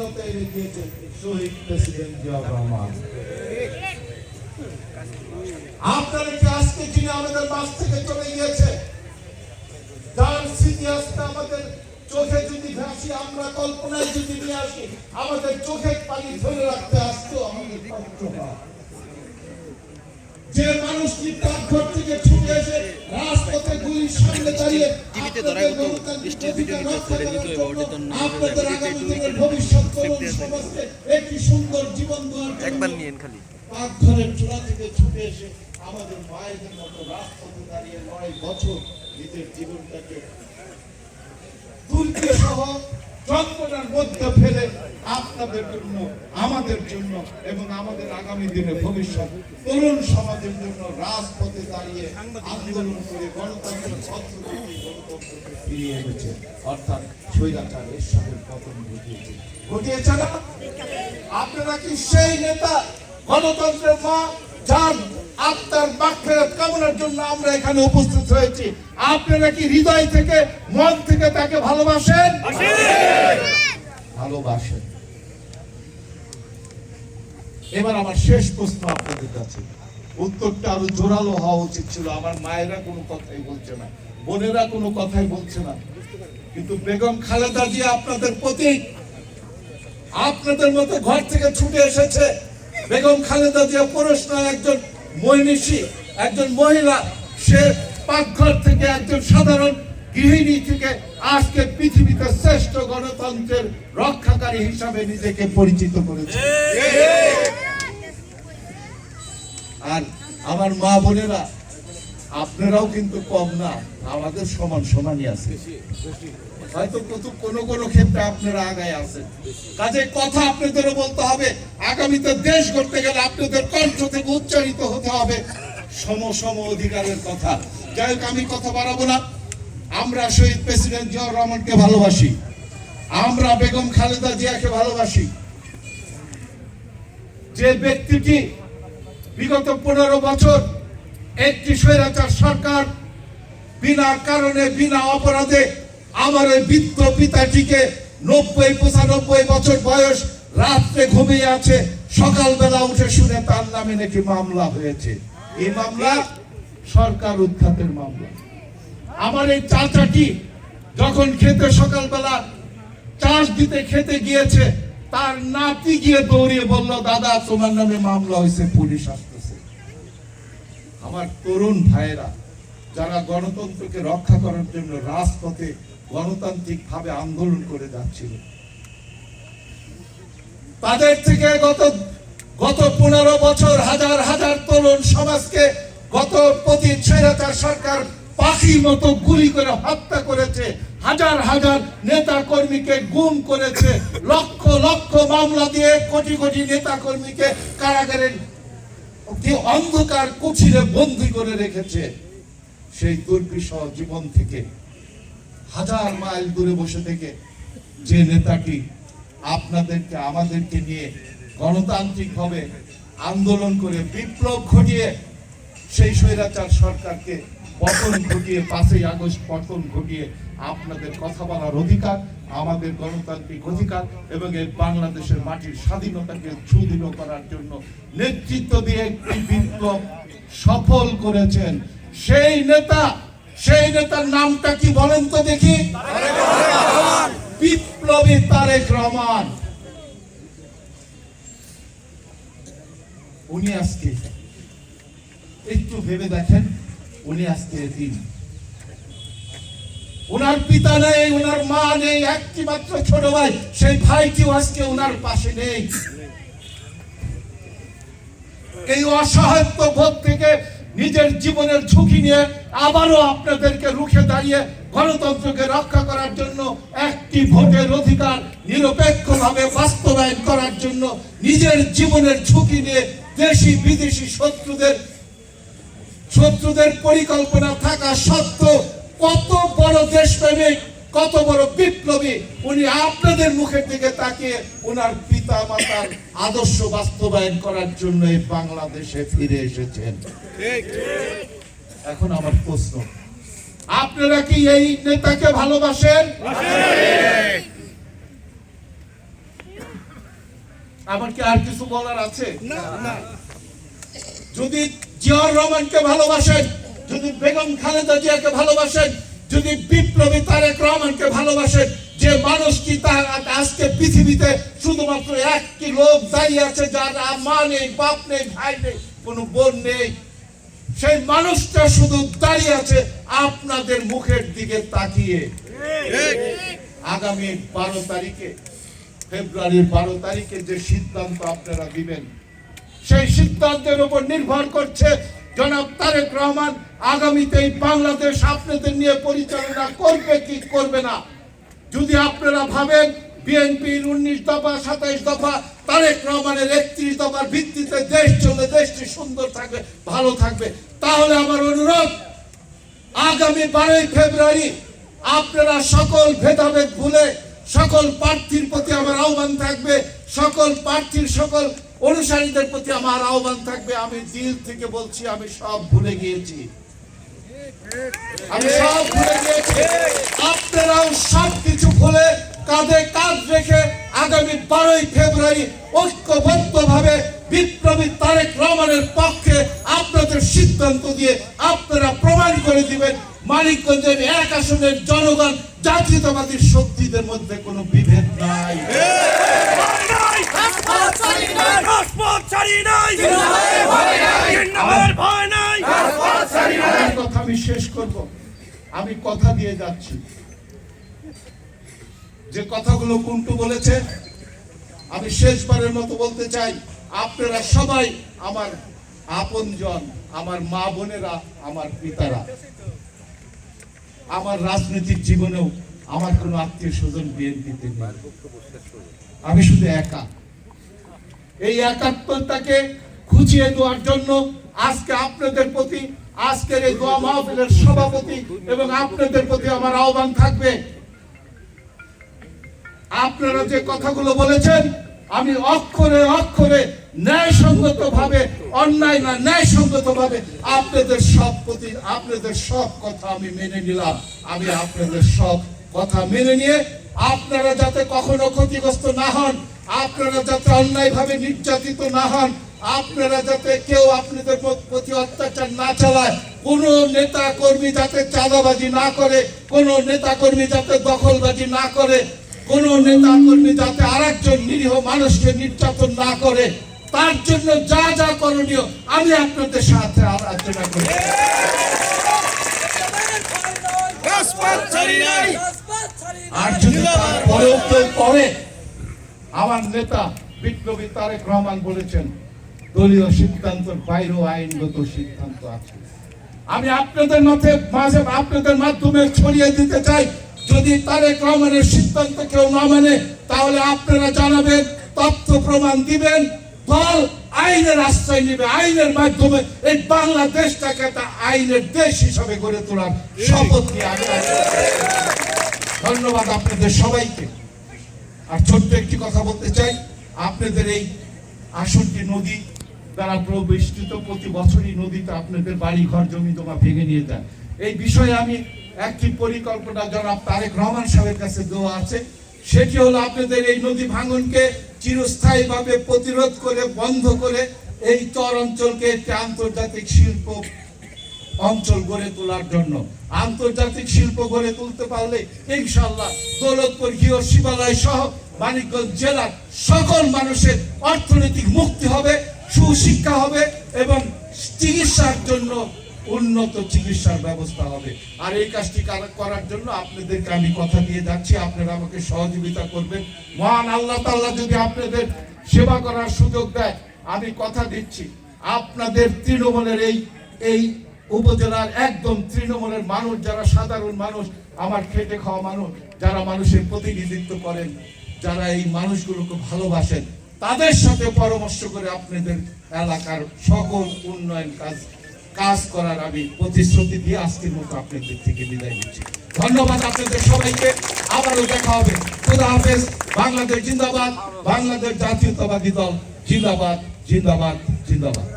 স্বাধীনতা এনে দিয়েছেন শহীদ প্রেসিডেন্ট জিয়াউর রহমান আপনারা কি আজকে যিনি আমাদের মাছ থেকে চলে গিয়েছে যার স্মৃতি আজকে আমাদের চোখে যদি ভাসি, আমরা কল্পনায় যদি নিয়ে আসি, আমাদের চোখের পানি ধরে রাখতে আসতো যে মানুষটি ডাকঘর থেকে ছুটে এসে রাজপথে গুলির সামনে দাঁড়িয়ে টিভিতে ধরা হতো, বৃষ্টির ভিডিও নিতে ছেড়ে দিত, ওটা তো না একটু সুন্দর জীবন জন্য একবার নিয়েন খালি। পাকঘরের চূড়া থেকে ছুটে এসে আমাদের মায়েদের মতো রাজপথে দাঁড়িয়ে নয় বছর নিজের জীবনটাকে তুলতে সহ যন্ত্রণার মধ্যে ফেলে আপনাদের জন্য আমাদের জন্য এবং আমাদের আগামী দিনে ভবিষ্যৎ তরুণ সমাজের জন্য রাজপথে দাঁড়িয়ে আন্দোলন করে গণতন্ত্রকে ফিরিয়ে এনেছে। অর্থাৎ স্বৈরাচার পতন ঘটিয়েছে। ঘটিয়েছে না? আপনারা কি সেই নেতা গণতন্ত্রের মা যার মাগফিরাত কামনার জন্য আমরা এখানে উপস্থিত হয়েছি? আপনারা কি হৃদয় থেকে মন থেকে তাকে ভালোবাসেন? ভালোবাসেন। এবার আমার শেষ প্রশ্ন আপনাদের কাছে। উত্তরটা আরও জোরালো হওয়া উচিত ছিল। আমার মায়েরা কোনো কথাই বলছে না। বোনেরা কোনো কথাই বলছে না। কিন্তু বেগম খালেদা জিয়া আপনাদের প্রতীক আপনাদের মতো ঘর থেকে ছুটে এসেছে। বেগম খালেদা জিয়া পুরুষ নয় একজন মহিষী, একজন মহিলা। সে পাকঘর থেকে একজন সাধারণ গৃহিণী থেকে আজকে পৃথিবীতে শ্রেষ্ঠ গণতন্ত্রের রক্ষাকারী হিসাবে নিজেকে পরিচিত করেছে। আমার মা বোনেরা, আপনারাও কিন্তু কম না, আমাদের সমান সমানই আছে। হয়তো কোনো কোনো ক্ষেত্রে আপনারা আগায় আছেন। কাজে কথা আপনাদেরও বলতে হবে, আগামীতে দেশ করতে গেলে আপনাদের কণ্ঠ থেকে উচ্চারিত হতে হবে। সম সম অধিকারের কথা। যাই হোক, আমি কথা বাড়াবো না। আমরা শহীদ প্রেসিডেন্ট জিয়াউর রহমানকে ভালোবাসি। আমরা বেগম খালেদা জিয়াকে ভালোবাসি। যে ব্যক্তিটি বিগত পনেরো বছর একটি স্বৈরাচার সরকার বিনা কারণে, বিনা অপরাধে আমার ওই বৃদ্ধ পিতাটিকে নব্বই, পঁচানব্বই বছর বয়স রাত্রে ঘুমিয়ে আছে, সকালবেলা উঠে শুনে তার নামে নাকি মামলা হয়েছে। এই মামলা সরকার উৎখাতের মামলা। আমার এই চাচাটি যখন খেতে সকালবেলা চাষ দিতে খেতে গিয়েছে, তার নাতি গিয়ে দৌড়িয়ে বলল, দাদা, তোমার নামে মামলা হয়েছে, পুলিশ আসতেছে আমার তরুণ ভাইয়েরা, যারা গণতন্ত্রকে রক্ষা করার জন্য রাজপথে গণতান্ত্রিক ভাবে আন্দোলন করে যাচ্ছিল, তাদের থেকে গত গত পনেরো বছর হাজার হাজার তরুণ সমাজকে গত প্রতি স্বৈরাচার সরকার পাখির মতো গুলি করে হত্যা করেছে, হাজার হাজার নেতা কর্মীকে গুম করেছে, লক্ষ লক্ষ মামলা দিয়ে কোটি কোটি নেতা কর্মীকে কারাগারের অতি অন্ধকার কুঠিরে বন্দি করে রেখেছে সেই দুর্বিষহ জীবন থেকে, হাজার মাইল দূরে বসে থেকে যে নেতাটি আপনাদেরকে, আমাদেরকে নিয়ে গণতান্ত্রিক ভাবে আন্দোলন করে বিপ্লব ঘটিয়ে সেই স্বৈরাচার সরকারকে পতন ঘটিয়ে পাঁচই আগস্ট পতন ঘটিয়ে আপনাদের কথা বলার অধিকার আমাদের গণতান্ত্রিক অধিকার এবং এই বাংলাদেশের মাটির স্বাধীনতাকে সুদৃঢ় করার জন্য নেতৃত্ব দিয়ে একটি বিপ্লব সফল করেছেন। সেই নেতা, সেই নেতার নামটা কি বলেন তো দেখি? বিপ্লবী তারেক রহমান। উনি আজকে, একটু ভেবে দেখেন, উনি আজকে দিন ওনার পিতা নেই, ওনার মা নেই, একটি মাত্র ছোট ভাই, সেই ভাইটিও আজকে পাশে নেই। এই অসহায়ত্ব থেকে নিজের জীবনের ঝুঁকি নিয়ে আবারও আপনাদেরকে রুখে দাঁড়িয়ে গণতন্ত্রকে রক্ষা করার জন্য একটি ভোটের অধিকার নিরপেক্ষভাবে বাস্তবায়ন করার জন্য নিজের জীবনের ঝুঁকি নিয়ে দেশি বিদেশি শত্রুদের শত্রুদের পরিকল্পনা থাকা সত্ত্বেও কত বড় দেশপ্রেমিক কত বড় বিপ্লবী উনি আপনাদের মুখের দিকে তাকিয়ে ওনার পিতা মাতার আদর্শ বাস্তবায়ন করার জন্য এই বাংলাদেশে ফিরে এসেছেন। এখন আমার প্রশ্ন আপনারা কি এই নেতাকে ভালোবাসেন? আমার কি আর কিছু বলার আছে? যদি জিয়াউর রহমানকে ভালোবাসেন যদি বেগম খালেদা জিয়াকে ভালোবাসেন, যদি বিপ্লবী তারেক রহমানকে ভালোবাসেন, যে মানুষটি তার আজকে পৃথিবীতে শুধুমাত্র একটি লোক দাঁড়িয়ে আছে যার মা নেই, বাপ নেই, ভাই নেই, কোনো বোন নেই? সেই মানুষটা শুধু দাঁড়িয়ে আছে আপনাদের মুখের দিকে তাকিয়ে। আগামী বারো তারিখে, ফেব্রুয়ারির বারো তারিখে যে সিদ্ধান্ত আপনারা দিবেন, সেই সিদ্ধান্তের উপর নির্ভর করছে জনাব তারেক রহমান, আগামীতে এই বাংলাদেশ আপনাদের নিয়ে পরিচালনা করবে কি করবে না? যদি আপনারা ভাবেন, বিএনপির উনিশ দফা, সাতাইশ দফা, তারেক রহমানের একত্রিশ দফার ভিত্তিতে দেশ চলে দেশটি সুন্দর থাকবে, ভালো থাকবে। তাহলে আমার অনুরোধ, আগামী বারোই ফেব্রুয়ারি আপনারা সকল ভেদাভেদ ভুলে, সকল প্রার্থীর প্রতি আমার আহ্বান থাকবে, সকল প্রার্থীর সকল অনুসারীদের প্রতি আমার আহ্বান থাকবে, আমি দিল থেকে বলছি, আমি সব ভুলে গিয়েছি। আমি সব ভুলে গিয়েছি। আপনারাও সব কিছু ভুলে কাঁধে কাঁধ রেখে আগামী বারোই ফেব্রুয়ারি ঐক্যবদ্ধ ভাবে বিপ্লবী তারেক রহমানের পক্ষে আপনাদের সিদ্ধান্ত দিয়ে আপনারা প্রমাণ করে দিবেন, মানিকগঞ্জের এক আসনের জনগণ জাতীয়তাবাদী শক্তিদের মধ্যে কোনো বিভেদ নাই। রাজপথ ছাড়ি আমি শেষ করব আমি কথা দিয়ে যাচ্ছি যে কথাগুলো কুন্টু বলেছে আমি শেষবারের মতো বলতে চাই আপনারা সবাই আমার আপনজন আমার মা বোনেরা আমার পিতারা আমার রাজনৈতিক জীবনেও আমার কোনো আত্মীয় স্বজন বিএনপিতে আমি শুধু একা। এই একাত্মতাকে খুঁচিয়ে দেওয়ার জন্য আজকে আপনাদের প্রতি, আজকের এই দোয়া মাহফিলের সভাপতি এবং আপনাদের প্রতি আমার আহ্বান থাকবে। আপনারা যে কথাগুলো বলেছেন, আমি অক্ষরে অক্ষরে ন্যায়সঙ্গত ভাবে অন্যায় না ন্যায়সঙ্গত ভাবে আপনাদের সব প্রতি, আপনাদের সব কথা আমি মেনে নিলাম। আমি আপনাদের সব কথা মেনে নিয়ে আপনারা যাতে কখনো ক্ষতিগ্রস্ত না হন আপনারা যাতে অন্যায় ভাবে নির্যাতিত না হন আপনারা যাতে কেউ আপনাদের প্রতি অত্যাচার না চালায় কোন নেতা কর্মী যাতে চাঁদাবাজি না করে কোন নেতা কর্মী যাতে দখলবাজি না করে কোন নেতা কর্মী যাতে আরেকজন নিরীহ মানুষকে নির্যাতন না করে তার জন্য যা যা করণীয় আমি আপনাদের সাথে আলোচনা করি। আর যদি করে আমার নেতা বিপ্লবী তারেক রহমান বলেছেন, দলীয় সিদ্ধান্তের বাইরেও আইনগত সিদ্ধান্ত আছে। আমি আপনাদের মধ্যে মাঝে আপনাদের মাধ্যমে ছড়িয়ে দিতে চাই, যদি তারেক রহমানের সিদ্ধান্ত কেউ না মানে তাহলে আপনারা জানাবেন, তথ্য প্রমাণ দিবেন, দল আইনের আশ্রয় নেবে, আইনের মাধ্যমে এই বাংলাদেশটাকে একটা আইনের দেশ হিসাবে গড়ে তোলার শপথ নিয়ে আমি ধন্যবাদ আপনাদের সবাইকে। আর ছোট্ট একটি কথা বলতে চাই। আপনাদের এই আসনটি নদী দ্বারা প্রবেষ্টিত প্রতি বছরই নদীতে আপনাদের বাড়ি ঘর জমি জমা ভেঙে নিয়ে যায়। এই বিষয়ে আমি একটি পরিকল্পনা জনাব তারেক রহমান সাহেবের কাছে দেওয়া আছে। সেটি হলো আপনাদের এই নদী ভাঙনকে চিরস্থায়ীভাবে প্রতিরোধ করে, বন্ধ করে এই চর অঞ্চলকে একটি আন্তর্জাতিক শিল্প অঞ্চল গড়ে তোলার জন্য। আন্তর্জাতিক শিল্প গড়ে তুলতে পারলে ইনশাল্লাহ দৌলতপুর হিও শিবালয় সহ মানিকগঞ্জ জেলার সকল মানুষের অর্থনৈতিক মুক্তি হবে, সুশিক্ষা হবে এবং চিকিৎসার জন্য উন্নত চিকিৎসার ব্যবস্থা হবে। আর এই কাজটি কার- করার জন্য আপনাদেরকে আমি কথা দিয়ে যাচ্ছি। আপনারা আমাকে সহযোগিতা করবেন। মহান আল্লাহ তাআলা যদি আপনাদের সেবা করার সুযোগ দেয়, আমি কথা দিচ্ছি। আপনাদের তৃণমূলের এই এই উপজেলার একদম তৃণমূলের মানুষ, যারা সাধারণ মানুষ, আমার খেটে খাওয়া মানুষ, যারা মানুষের প্রতিনিধিত্ব করেন, যারা এই মানুষগুলোকে ভালোবাসেন, তাদের সাথে পরামর্শ করে আপনাদের এলাকার সকল উন্নয়ন কাজ কাজ করার আমি প্রতিশ্রুতি দিয়ে আজকের মতো আপনাদের থেকে বিদায় নিচ্ছি। ধন্যবাদ আপনাদের সবাইকে। আবারও দেখা হবে। খুদা হাফেজ। বাংলাদেশ জিন্দাবাদ। বাংলাদেশ জাতীয়তাবাদী দল। জিন্দাবাদ জিন্দাবাদ জিন্দাবাদ।